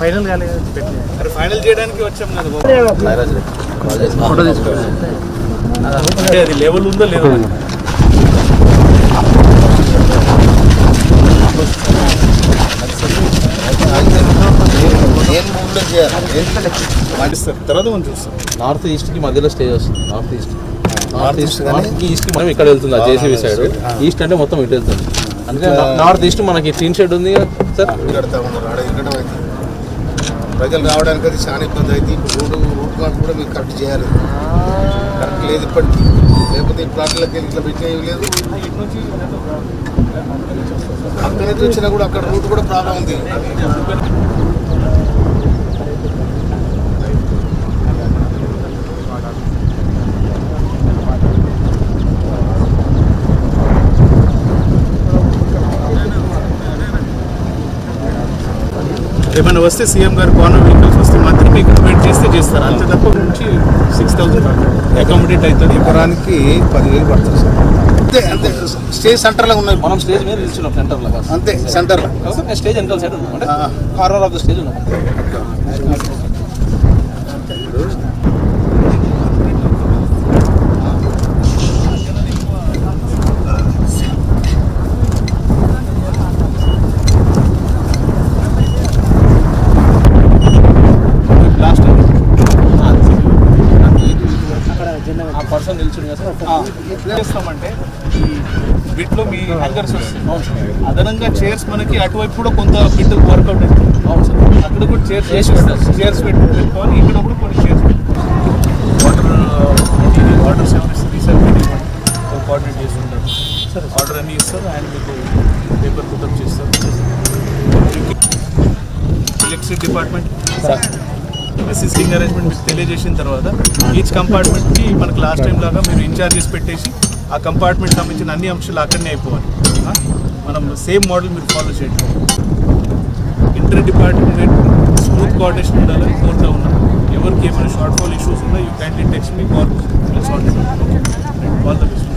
Final కాలేదు. Final చేయడానికి వచ్చాం కదా. ఫోటో తీసుకోవాలి అది లెవెల్ ఉందో లేదో. తర్వాత మనం చూస్తాం. నార్త్ ఈస్ట్కి మధ్యలో స్టేజ్ వస్తుంది నార్త్ ఈస్ట్. నార్త్ ఈస్ట్ కానీ- ఈస్ట్ మనం ఇక్కడ వెళ్తుంది జేసీబీ సైడ్. ఈస్ట్ అంటే మొత్తం ఇటు వెళ్తుంది. అందుకని నా- నార్త్ ఈస్ట్ మనకి టీన్ షెడ్ ఉంది సార్? ప్రజలు రావడానికి అది చాలా ఇబ్బంది అయితే ఇప్పుడు రోడ్డు రూట్ మార్క్ కూడా మీకు కరెక్ట్ చేయాలి. కరెక్ట్ లేదు ఇప్పటికీ. లేకపోతే ఈ ప్లాట్లకి ఇట్లా పెట్టేవి లేదు. అక్కడ నుంచి వచ్చినా కూడా అక్కడ రూట్ కూడా ప్రాబ్లం ఉంది. ఏమైనా వస్తే సీఎం గారు కార్నర్ వెహికల్స్ వస్తే మాత్రం మీకు వెయిట్ చేస్తే చేస్తారు. అంతే తప్ప నుంచి సిక్స్ థౌసండ్ అకామిడేట్ అవుతుంది. ఎకరానికి పదివేలు పడుతుంది సార్. అంతే అంతే. స్టేజ్ సెంటర్లో ఉన్నాయి మనం స్టేజ్ మీద నిల్చున్నాం సెంటర్లో. అంతే సెంటర్లో స్టేజ్ వెనకాల side. Corner of the stage ఉన్నాం లాస్ట్ ఆ పర్సన్ నిల్చుని కదా సార్ చేస్తామంటే ఈ బిట్లో మీ హ్యాంగర్స్ వస్తాయి. అదనంగా చైర్స్ మనకి అటువైపు కూడా కొంత బిట్ వర్కౌట్ అవుతుంది అక్కడ కూడా చైర్స్ చేసి. చైర్స్ పెట్టి పెట్టుకోవాలి ఇక్కడ కూడా కొన్ని chairs water water service reservice coordinate చేస్తుంటారు. సార్ ఆర్డర్ అన్ని ఇస్తారు ఆయన మీకు పేపర్ పుటప్ చేస్తారు. ఎలక్ట్రిసిటీ డిపార్ట్మెంట్ సిస్టింగ్ అరేంజ్మెంట్ మీకు తెలియజేసిన తర్వాత ఈచ్ కంపార్ట్మెంట్కి మనకు లాస్ట్ టైం లాగా మీరు ఇన్ఛార్జెస్ పెట్టేసి ఆ కంపార్ట్మెంట్ సంబంధించిన అన్ని అంశాలు అక్కడనే అయిపోవాలి. మనం సేమ్ మోడల్ మీరు ఫాలో చేయండి. ఇంటర్ డిపార్ట్మెంట్ స్మూత్ కోఆర్డినేషన్ ఉండాలని కోరుతా ఉన్నాం. ఎవరికి ఏమైనా షార్ట్ ఫాల్ ఇష్యూస్ ఉన్నా you candy text me call solve all the best